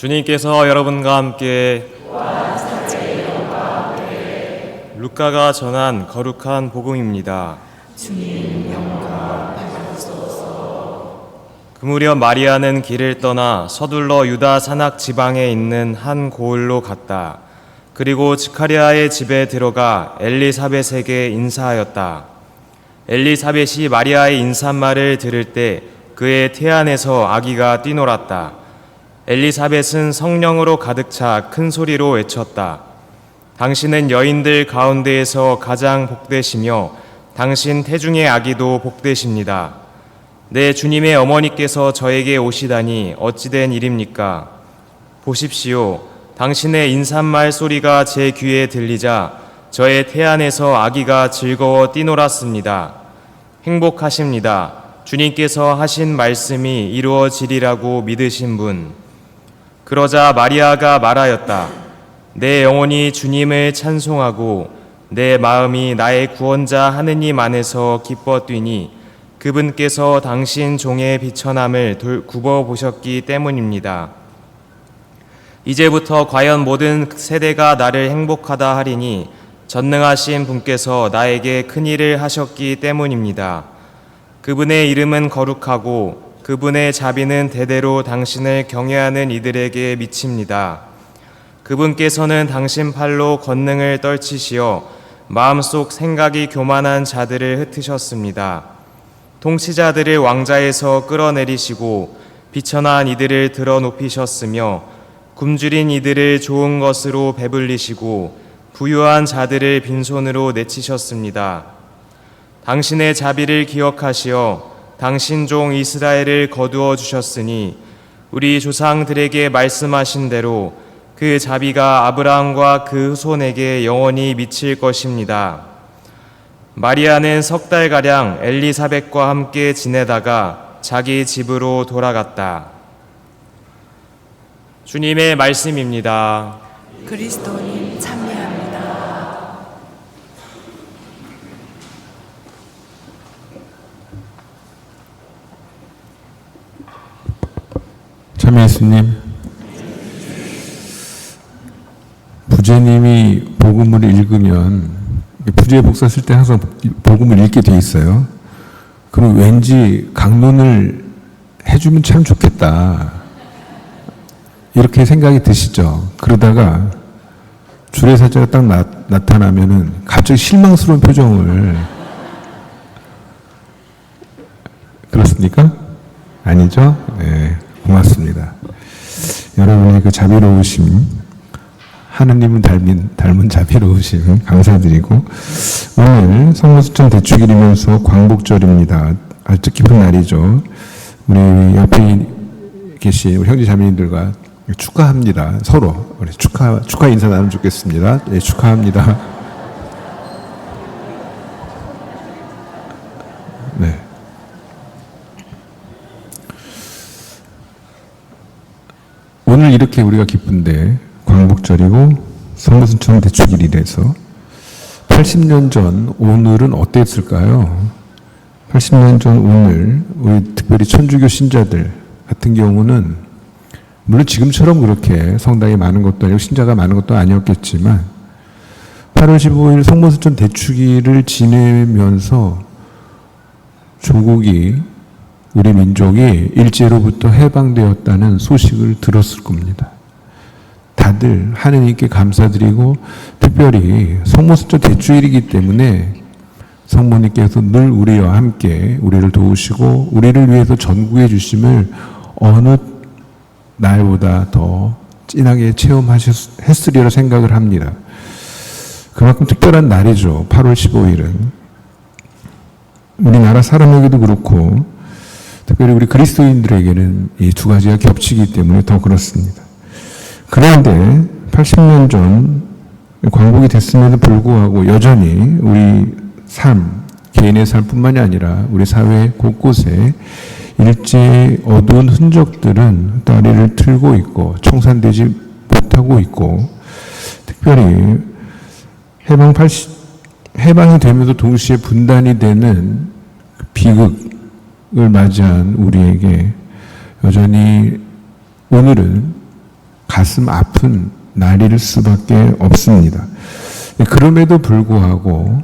주님께서 여러분과 함께 루카가 전한 거룩한 복음입니다. 그 무렵 마리아는 길을 떠나 서둘러 유다 산악 지방에 있는 한 고을로 갔다. 그리고 지카리아의 집에 들어가 엘리사벳에게 인사하였다. 엘리사벳이 마리아의 인사말을 들을 때 그의 태안에서 아기가 뛰놀았다. 엘리사벳은 성령으로 가득 차 큰 소리로 외쳤다. 당신은 여인들 가운데에서 가장 복되시며 당신 태중의 아기도 복되십니다. 내 주님의 어머니께서 저에게 오시다니 어찌된 일입니까? 보십시오. 당신의 인사말 소리가 제 귀에 들리자 저의 태안에서 아기가 즐거워 뛰놀았습니다. 행복하십니다. 주님께서 하신 말씀이 이루어지리라고 믿으신 분. 그러자 마리아가 말하였다. 내 영혼이 주님을 찬송하고 내 마음이 나의 구원자 하느님 안에서 기뻐 뛰니 그분께서 당신 종의 비천함을 굽어 보셨기 때문입니다. 이제부터 과연 모든 세대가 나를 행복하다 하리니 전능하신 분께서 나에게 큰 일을 하셨기 때문입니다. 그분의 이름은 거룩하고 그분의 자비는 대대로 당신을 경외하는 이들에게 미칩니다. 그분께서는 당신 팔로 권능을 떨치시어 마음속 생각이 교만한 자들을 흩으셨습니다. 통치자들을 왕자에서 끌어내리시고 비천한 이들을 들어 높이셨으며 굶주린 이들을 좋은 것으로 배불리시고 부유한 자들을 빈손으로 내치셨습니다. 당신의 자비를 기억하시어 당신 종 이스라엘을 거두어 주셨으니 우리 조상들에게 말씀하신 대로 그 자비가 아브라함과 그 후손에게 영원히 미칠 것입니다. 마리아는 석 달가량 엘리사벳과 함께 지내다가 자기 집으로 돌아갔다. 주님의 말씀입니다. 그리스도님 찬미합니다. 참 예수님, 부제님이 복음을 읽으면 부제 복사 쓸 때 항상 복음을 읽게 돼 있어요. 그럼 왠지 강론을 해주면 참 좋겠다. 이렇게 생각이 드시죠. 그러다가 주례사자가 딱 나, 나타나면은 갑자기 실망스러운 표정을 그렇습니까? 아니죠? 네, 고맙습니다. 여러분의 그 자비로우심, 하느님은 닮은, 닮은 자비로우심 감사드리고 오늘 성모수천 대축일이면서 광복절입니다. 아주 뜻깊은 날이죠. 우리 옆에 계신 우리 형제 자매님들과 축하합니다. 서로 우리 축하 축하 인사 나누면 좋겠습니다. 네, 축하합니다. 오늘 이렇게 우리가 기쁜데 광복절이고 성모순천 대축일이라서 80년 전 오늘은 어땠을까요? 80년 전 오늘 우리 특별히 천주교 신자들 같은 경우는 물론 지금처럼 그렇게 성당이 많은 것도 아니고 신자가 많은 것도 아니었겠지만 8월 15일 성모순천 대축일을 지내면서 조국이 우리 민족이 일제로부터 해방되었다는 소식을 들었을 겁니다. 다들 하느님께 감사드리고 특별히 성모순절 대주일이기 때문에 성모님께서 늘 우리와 함께 우리를 도우시고 우리를 위해서 전구해 주심을 어느 날보다 더 진하게 체험하셨으리라 생각을 합니다. 그만큼 특별한 날이죠. 8월 15일은. 우리나라 사람에게도 그렇고 특별히 우리 그리스도인들에게는 이 두 가지가 겹치기 때문에 더 그렇습니다. 그런데 80년 전 광복이 됐음에도 불구하고 여전히 우리 삶, 개인의 삶뿐만이 아니라 우리 사회 곳곳에 일제의 어두운 흔적들은 다리를 틀고 있고 청산되지 못하고 있고 특별히 해방 80, 해방이 되면서 동시에 분단이 되는 비극을 맞이한 우리에게 여전히 오늘은 가슴 아픈 날일 수밖에 없습니다. 그럼에도 불구하고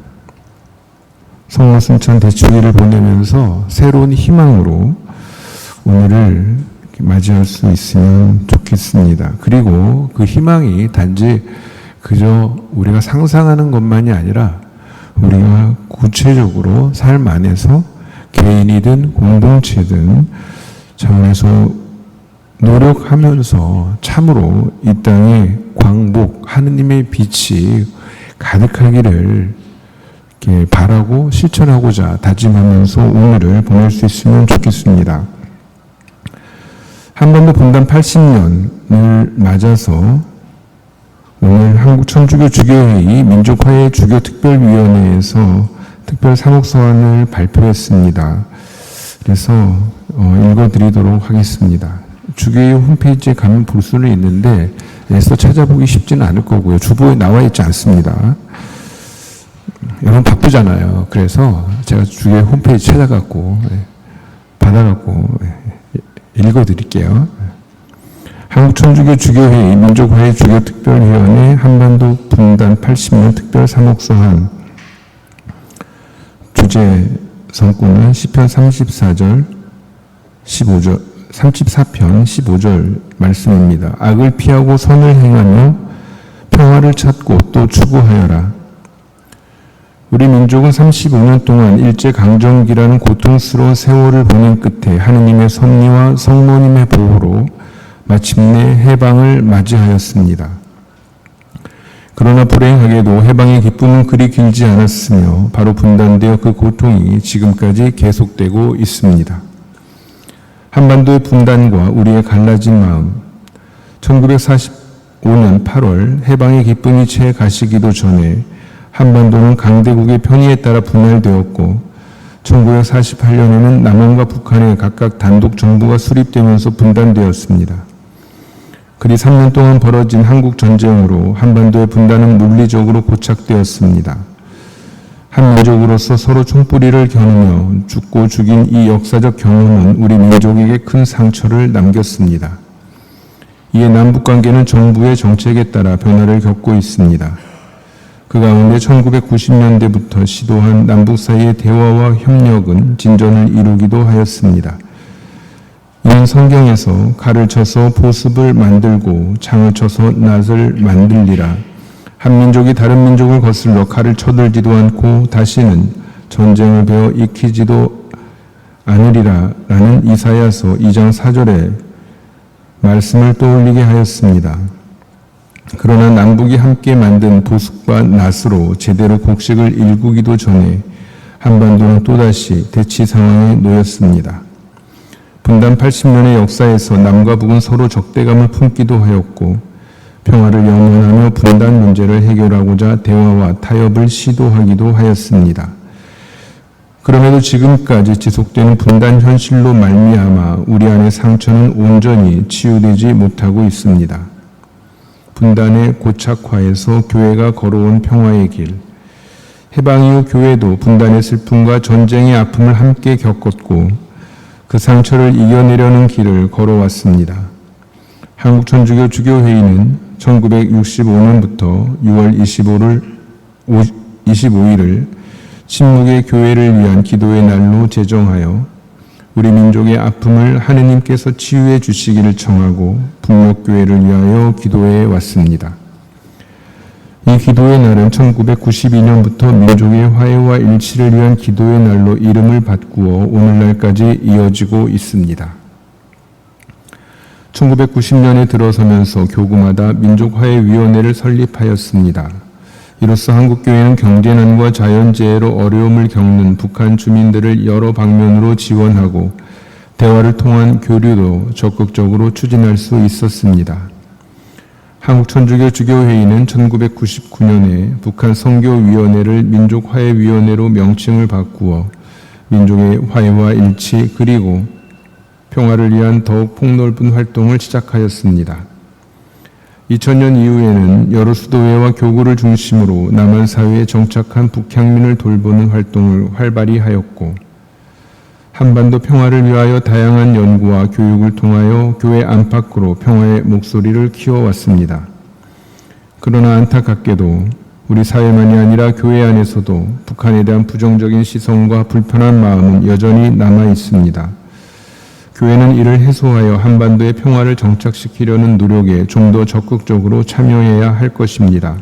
성화 순천 대축일을 보내면서 새로운 희망으로 오늘을 맞이할 수 있으면 좋겠습니다. 그리고 그 희망이 단지 그저 우리가 상상하는 것만이 아니라 우리가 구체적으로 삶 안에서 개인이든 공동체든 차원에서 노력하면서 참으로 이 땅에 광복, 하느님의 빛이 가득하기를 바라고 실천하고자 다짐하면서 오늘을 보낼 수 있으면 좋겠습니다. 한반도 분단 80년을 맞아서 오늘 한국 천주교 주교회의 민족화의 주교 특별위원회에서 특별 사목서안을 발표했습니다. 그래서 어, 읽어드리도록 하겠습니다. 주교회 홈페이지에 가면 볼 수는 있는데 애써 찾아보기 쉽지는 않을 거고요. 주보에 나와 있지 않습니다. 여러분 바쁘잖아요. 그래서 제가 주교회 홈페이지 찾아갖고 예, 받아갖고 예, 읽어드릴게요. 한국천주교 주교회의 민족화의 주교 특별위원회 한반도 분단 80년 특별 사목서한 주제 성구는 시편 34절 15절 34편 15절 말씀입니다. 악을 피하고 선을 행하며 평화를 찾고 또 추구하여라. 우리 민족은 35년 동안 일제 강점기라는 고통스러운 세월을 보낸 끝에 하느님의 섭리와 성모님의 보호로 마침내 해방을 맞이하였습니다. 그러나 불행하게도 해방의 기쁨은 그리 길지 않았으며 바로 분단되어 그 고통이 지금까지 계속되고 있습니다. 한반도의 분단과 우리의 갈라진 마음, 1945년 8월 해방의 기쁨이 채 가시기도 전에 한반도는 강대국의 편의에 따라 분할되었고 1948년에는 남한과 북한의 각각 단독 정부가 수립되면서 분단되었습니다. 그리 3년 동안 벌어진 한국 전쟁으로 한반도의 분단은 물리적으로 고착되었습니다. 한 민족으로서 서로 총뿌리를 겨누며 죽고 죽인 이 역사적 경험은 우리 민족에게 큰 상처를 남겼습니다. 이에 남북 관계는 정부의 정책에 따라 변화를 겪고 있습니다. 그 가운데 1990년대부터 시도한 남북 사이의 대화와 협력은 진전을 이루기도 하였습니다. 이는 성경에서 칼을 쳐서 보습을 만들고 창을 쳐서 낫을 만들리라. 한 민족이 다른 민족을 거슬러 칼을 쳐들지도 않고 다시는 전쟁을 배워 익히지도 않으리라. 라는 이사야서 2장 4절의 말씀을 떠올리게 하였습니다. 그러나 남북이 함께 만든 보습과 낫으로 제대로 곡식을 일구기도 전에 한반도는 또다시 대치 상황에 놓였습니다. 분단 80년의 역사에서 남과 북은 서로 적대감을 품기도 하였고 평화를 염원하며 분단 문제를 해결하고자 대화와 타협을 시도하기도 하였습니다. 그럼에도 지금까지 지속되는 분단 현실로 말미암아 우리 안의 상처는 온전히 치유되지 못하고 있습니다. 분단의 고착화에서 교회가 걸어온 평화의 길, 해방 이후 교회도 분단의 슬픔과 전쟁의 아픔을 함께 겪었고 그 상처를 이겨내려는 길을 걸어왔습니다. 한국천주교 주교회의는 1965년부터 6월 25를, 25일을 침묵의 교회를 위한 기도의 날로 제정하여 우리 민족의 아픔을 하느님께서 치유해 주시기를 청하고 북녘교회를 위하여 기도해 왔습니다. 이 기도의 날은 1992년부터 민족의 화해와 일치를 위한 기도의 날로 이름을 바꾸어 오늘날까지 이어지고 있습니다. 1990년에 들어서면서 교구마다 민족화해위원회를 설립하였습니다. 이로써 한국교회는 경제난과 자연재해로 어려움을 겪는 북한 주민들을 여러 방면으로 지원하고 대화를 통한 교류도 적극적으로 추진할 수 있었습니다. 한국천주교 주교회의는 1999년에 북한 선교위원회를 민족화해위원회로 명칭을 바꾸어 민족의 화해와 일치 그리고 평화를 위한 더욱 폭넓은 활동을 시작하였습니다. 2000년 이후에는 여러 수도회와 교구를 중심으로 남한 사회에 정착한 북향민을 돌보는 활동을 활발히 하였고 한반도 평화를 위하여 다양한 연구와 교육을 통하여 교회 안팎으로 평화의 목소리를 키워왔습니다. 그러나 안타깝게도 우리 사회만이 아니라 교회 안에서도 북한에 대한 부정적인 시선과 불편한 마음은 여전히 남아 있습니다. 교회는 이를 해소하여 한반도의 평화를 정착시키려는 노력에 좀 더 적극적으로 참여해야 할 것입니다.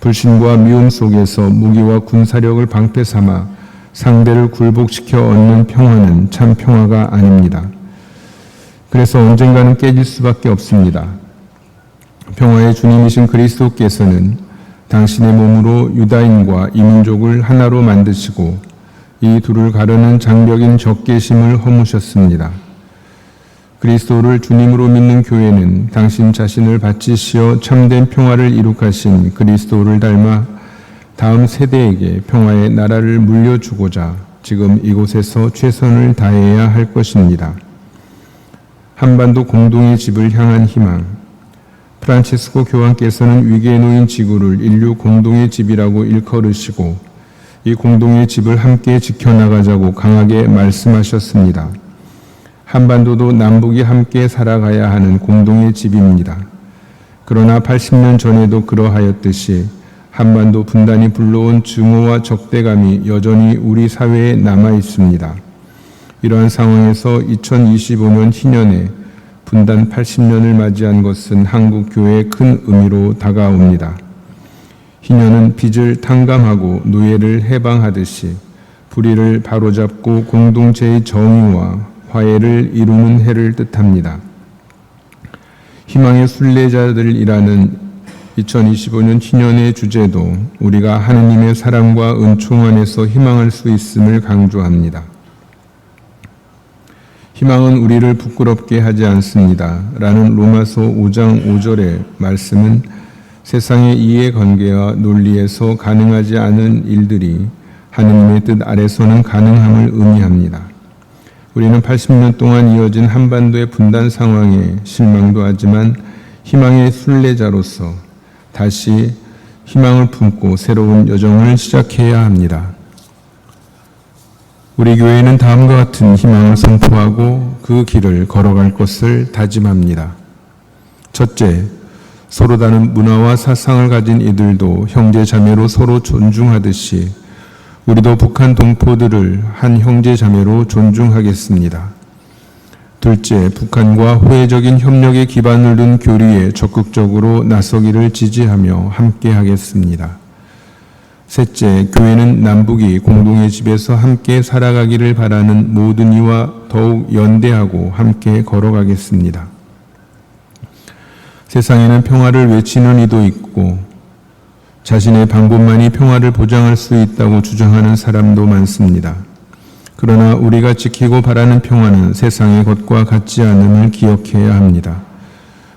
불신과 미움 속에서 무기와 군사력을 방패 삼아 상대를 굴복시켜 얻는 평화는 참 평화가 아닙니다. 그래서 언젠가는 깨질 수밖에 없습니다. 평화의 주님이신 그리스도께서는 당신의 몸으로 유다인과 이민족을 하나로 만드시고 이 둘을 가르는 장벽인 적개심을 허무셨습니다. 그리스도를 주님으로 믿는 교회는 당신 자신을 바치시어 참된 평화를 이룩하신 그리스도를 닮아 다음 세대에게 평화의 나라를 물려주고자 지금 이곳에서 최선을 다해야 할 것입니다. 한반도 공동의 집을 향한 희망. 프란치스코 교황께서는 위기에 놓인 지구를 인류 공동의 집이라고 일컬으시고 이 공동의 집을 함께 지켜나가자고 강하게 말씀하셨습니다. 한반도도 남북이 함께 살아가야 하는 공동의 집입니다. 그러나 80년 전에도 그러하였듯이 한반도 분단이 불러온 증오와 적대감이 여전히 우리 사회에 남아 있습니다. 이러한 상황에서 2025년 희년에 분단 80년을 맞이한 것은 한국 교회의 큰 의미로 다가옵니다. 희년은 빚을 탕감하고 노예를 해방하듯이 불의를 바로잡고 공동체의 정의와 화해를 이루는 해를 뜻합니다. 희망의 순례자들이라는 2025년 희년의 주제도 우리가 하느님의 사랑과 은총 안에서 희망할 수 있음을 강조합니다. 희망은 우리를 부끄럽게 하지 않습니다. 라는 로마서 5장 5절의 말씀은 세상의 이해관계와 논리에서 가능하지 않은 일들이 하느님의 뜻 아래서는 가능함을 의미합니다. 우리는 80년 동안 이어진 한반도의 분단 상황에 실망도 하지만 희망의 순례자로서 다시 희망을 품고 새로운 여정을 시작해야 합니다. 우리 교회는 다음과 같은 희망을 선포하고 그 길을 걸어갈 것을 다짐합니다. 첫째, 서로 다른 문화와 사상을 가진 이들도 형제 자매로 서로 존중하듯이 우리도 북한 동포들을 한 형제 자매로 존중하겠습니다. 둘째, 북한과 호혜적인 협력의 기반을 둔 교리에 적극적으로 나서기를 지지하며 함께하겠습니다. 셋째, 교회는 남북이 공동의 집에서 함께 살아가기를 바라는 모든 이와 더욱 연대하고 함께 걸어가겠습니다. 세상에는 평화를 외치는 이도 있고 자신의 방법만이 평화를 보장할 수 있다고 주장하는 사람도 많습니다. 그러나 우리가 지키고 바라는 평화는 세상의 것과 같지 않음을 기억해야 합니다.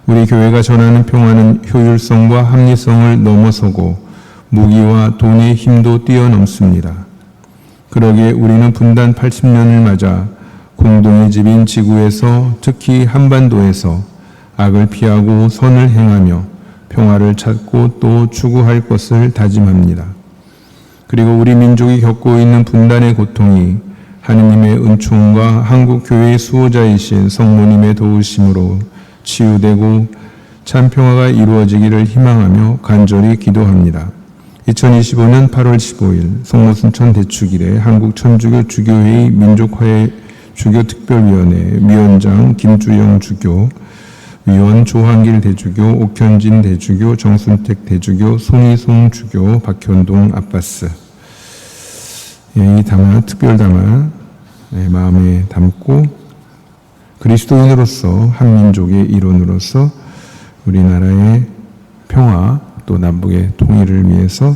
우리 교회가 전하는 평화는 효율성과 합리성을 넘어서고 무기와 돈의 힘도 뛰어넘습니다. 그러기에 우리는 분단 80년을 맞아 공동의 집인 지구에서 특히 한반도에서 악을 피하고 선을 행하며 평화를 찾고 또 추구할 것을 다짐합니다. 그리고 우리 민족이 겪고 있는 분단의 고통이 하느님의 은총과 한국 교회의 수호자이신 성모님의 도우심으로 치유되고 참 평화가 이루어지기를 희망하며 간절히 기도합니다. 2025년 8월 15일 성모순천 대축일에 한국 천주교 주교회의 민족화해 주교특별위원회 위원장 김주영 주교, 위원 조한길 대주교, 옥현진 대주교, 정순택 대주교, 송희송 주교, 박현동 아빠스 예, 이 담화 특별 담화 예, 마음에 담고 그리스도인으로서 한민족의 일원으로서 우리나라의 평화 또 남북의 통일을 위해서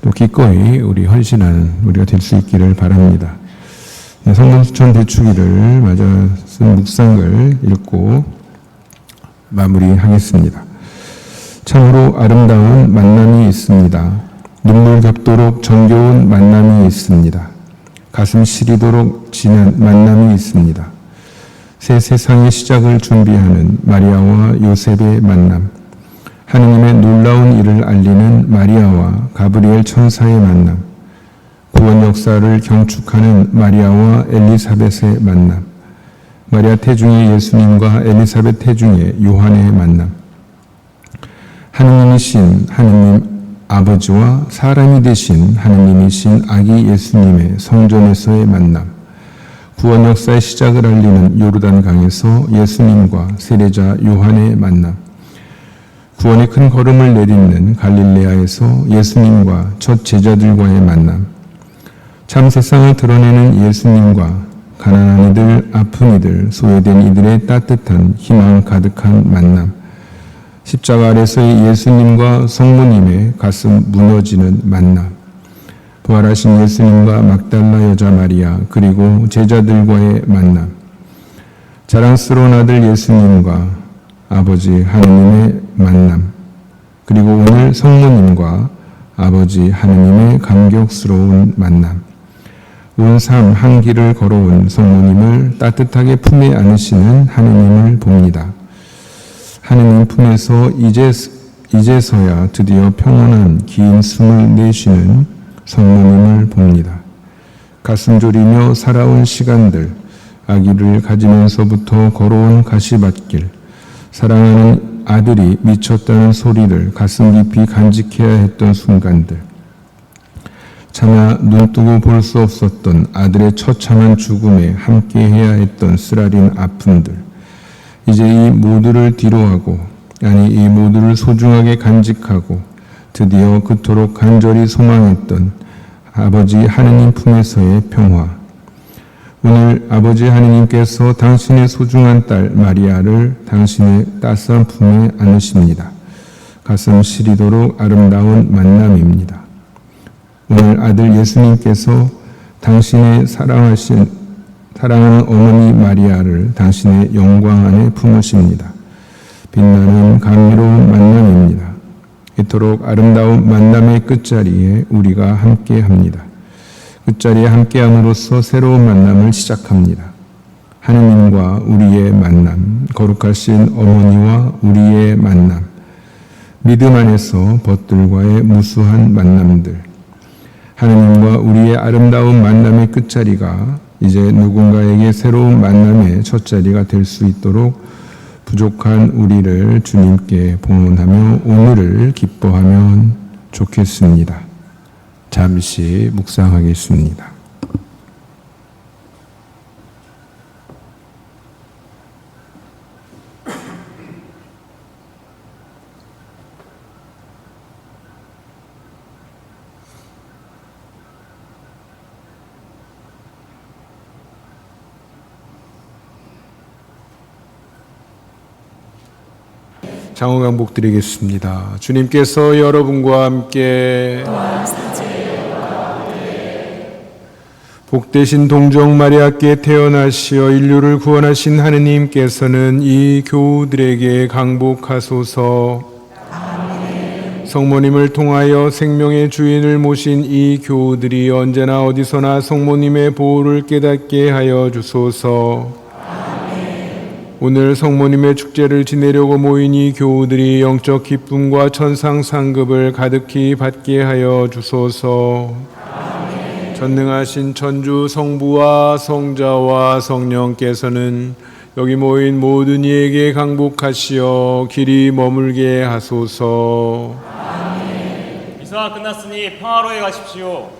또 기꺼이 우리 헌신하는 우리가 될 수 있기를 바랍니다. 네, 성남수천 대축일을 맞아 쓴 묵상을 읽고 마무리하겠습니다. 참으로 아름다운 만남이 있습니다. 눈물 겹도록 정겨운 만남이 있습니다. 가슴 시리도록 진한 만남이 있습니다. 새 세상의 시작을 준비하는 마리아와 요셉의 만남. 하느님의 놀라운 일을 알리는 마리아와 가브리엘 천사의 만남, 구원 역사를 경축하는 마리아와 엘리사벳의 만남, 마리아 태중의 예수님과 엘리사벳 태중의 요한의 만남, 하느님이신 하느님 아버지와 사람이 되신 하느님이신 아기 예수님의 성전에서의 만남, 구원 역사의 시작을 알리는 요르단 강에서 예수님과 세례자 요한의 만남, 구원의 큰 걸음을 내딛는 갈릴레아에서 예수님과 첫 제자들과의 만남, 참 세상을 드러내는 예수님과 가난한 이들, 아픈 이들, 소외된 이들의 따뜻한 희망 가득한 만남, 십자가 아래서의 예수님과 성모님의 가슴 무너지는 만남, 부활하신 예수님과 막달라 여자 마리아 그리고 제자들과의 만남, 자랑스러운 아들 예수님과 아버지 하느님의 만남, 그리고 오늘 성모님과 아버지 하느님의 감격스러운 만남, 온 삶 한 길을 걸어온 성모님을 따뜻하게 품에 안으시는 하느님을 봅니다. 하느님 품에서 이제, 이제서야 드디어 평온한 긴 숨을 내쉬는 성모님을 봅니다. 가슴 졸이며 살아온 시간들, 아기를 가지면서부터 걸어온 가시밭길, 사랑하는 아들이 미쳤다는 소리를 가슴 깊이 간직해야 했던 순간들, 차마 눈뜨고 볼 수 없었던 아들의 처참한 죽음에 함께해야 했던 쓰라린 아픔들, 이제 이 모두를 뒤로하고, 아니 이 모두를 소중하게 간직하고, 드디어 그토록 간절히 소망했던 아버지 하느님 품에서의 평화. 오늘 아버지 하느님께서 당신의 소중한 딸 마리아를 당신의 따스한 품에 안으십니다. 가슴 시리도록 아름다운 만남입니다. 오늘 아들 예수님께서 당신의 사랑하신 사랑하는 어머니 마리아를 당신의 영광 안에 품으십니다. 빛나는 감미로운 만남입니다. 이토록 아름다운 만남의 끝자리에 우리가 함께 합니다. 끝자리에 함께 함으로써 새로운 만남을 시작합니다. 하느님과 우리의 만남, 거룩하신 어머니와 우리의 만남, 믿음 안에서 벗들과의 무수한 만남들, 하느님과 우리의 아름다운 만남의 끝자리가 이제 누군가에게 새로운 만남의 첫자리가 될 수 있도록 부족한 우리를 주님께 봉헌하며 오늘을 기뻐하면 좋겠습니다. 잠시 묵상하겠습니다. 장호 강복 드리겠습니다. 주님께서 여러분과 함께 복되신 동정 마리아께 태어나시어 인류를 구원하신 하느님께서는 이 교우들에게 강복하소서. 성모님을 통하여 생명의 주인을 모신 이 교우들이 언제나 어디서나 성모님의 보호를 깨닫게 하여 주소서. 오늘 성모님의 축제를 지내려고 모인 이 교우들이 영적 기쁨과 천상 상급을 가득히 받게 하여 주소서. 전능하신 천주 성부와 성자와 성령께서는 여기 모인 모든 이에게 강복하시어 길이 머물게 하소서. 미사가 끝났으니 평화로에 가십시오.